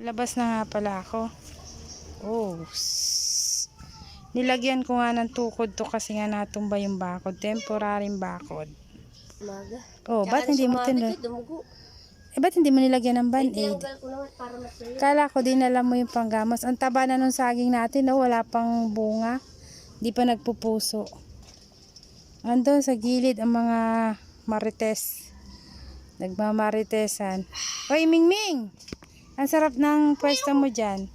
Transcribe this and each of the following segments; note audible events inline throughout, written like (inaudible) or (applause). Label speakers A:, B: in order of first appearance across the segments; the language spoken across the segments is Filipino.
A: Labas na nga pala ako. Oh. Nilagyan ko nga ng tukod to kasi nga natumba yung bakod. Temporary bakod.
B: Umaga.
A: Oh, ba't hindi mo?
B: Dumugo.
A: Eh, ba't hindi mo nilagyan ng band-aid?
B: Masaya.
A: Kala ko din alam mo yung panggamas. Ang taba na nung saging natin, no? wala pang bunga. Di pa nagpupuso. Andun sa gilid ang mga marites. Nagmamaritesan. Hoy, Mingming! Ang sarap ng pwesto mo dyan.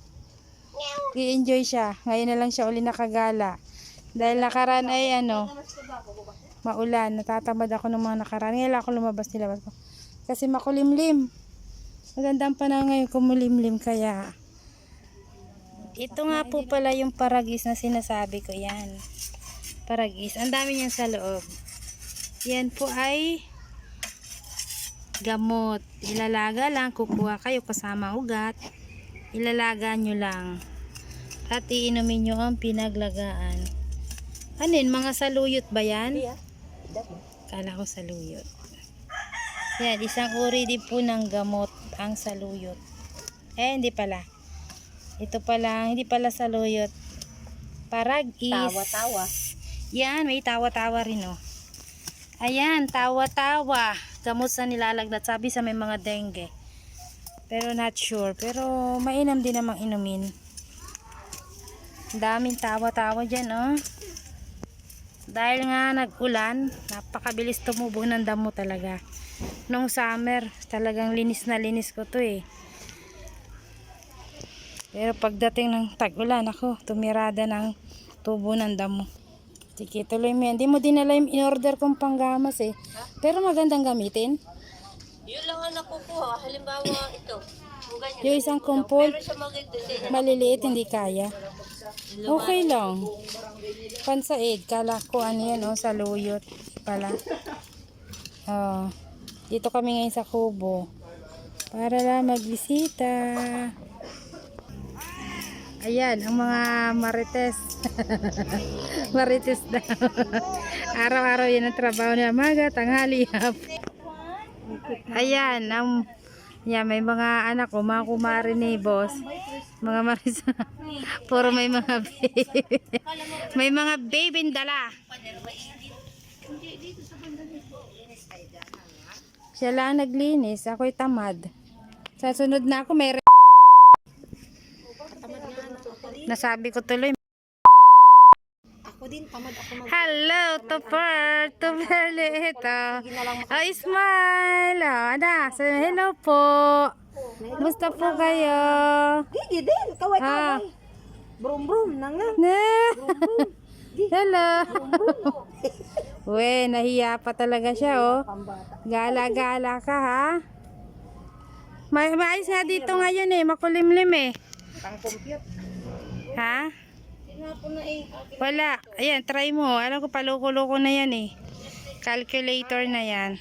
A: I-enjoy siya. Ngayon na lang siya uli nakagala. Dahil nakaraan ay ano, maulan. Natatamad ako ng mga nakaraan. Ngayon ako lumabas nilabas ko. Kasi makulimlim. Maganda ang panahon ngayon kumulimlim kaya. Ito nga po pala yung paragis na sinasabi ko. Yan. Paragis. Ang dami niyan sa loob. Yan po ay gamot. Ilalaga lang. Kukuha kayo kasama ugat. Ilalaga nyo lang. At iinumin nyo ang pinaglagaan. Ano yun? Mga saluyot ba yan?
B: Iya.
A: Kala ko saluyot. Yan, isang uri din po ng gamot ang saluyot. Eh, hindi pala. Ito pala, hindi pala saluyot. Parag is...
B: Tawa-tawa.
A: Yan, may tawa-tawa rin oh. Ayan, tawa-tawa. Gamot sa nilalagnat. Sabi sa may mga dengue. Pero not sure. Pero mainam din namang inumin. Daming tawa-tawa dyan oh. Dahil nga nag-ulan, napakabilis tumubo ng damo talaga. Nung summer, talagang linis na linis ko to eh. Pero pagdating ng tag-ulan, ako, tumirada ng tubo ng damo. Sige, tuloy mo yan. Di mo dinala yung in-order kong panggamas eh. Pero magandang gamitin.
B: Yun lang ang nakukuha. Halimbawa ito. Ganyan.
A: Yung isang kumpol,
B: maganda din.
A: maliliit, hindi kaya. Okay lang. Pansaid, kala ko ano yan, oh, saluyot pala. Oh, dito kami ngayon sa kubo. Para lang magbisita. Ayan, ang mga marites. (laughs) marites daw. (laughs) Araw-araw yan ang trabaho nila. Maga, tanghali, hapon. Ayan, ang yan, may mga anak ko, mga kumari ni boss. Mga maris. (laughs) Puro may mga baby. may mga baby dala. Siya lang naglinis. Ako'y tamad. Sa sunod na ako, may Nasabi ko tuloy.
B: Ako din, tamad ako mag...
A: Hello, Tupper. Tupper ito. Oh, smile. Oh, ana. So, hello po. Musta po kayo?
B: Gigi din. Kaway
A: Ah.
B: Brum brum. Nanga.
A: Na. (laughs) Hello. (laughs) We, nahiya pa talaga siya, oh. Gala-gala ka, ha? May maayos nga dito ngayon, eh. Makulimlim, eh.
B: Pang compute.
A: Ha? Wala. Ayan, try mo. Alam ko, paluko-luko na yan, eh. Calculator na yan.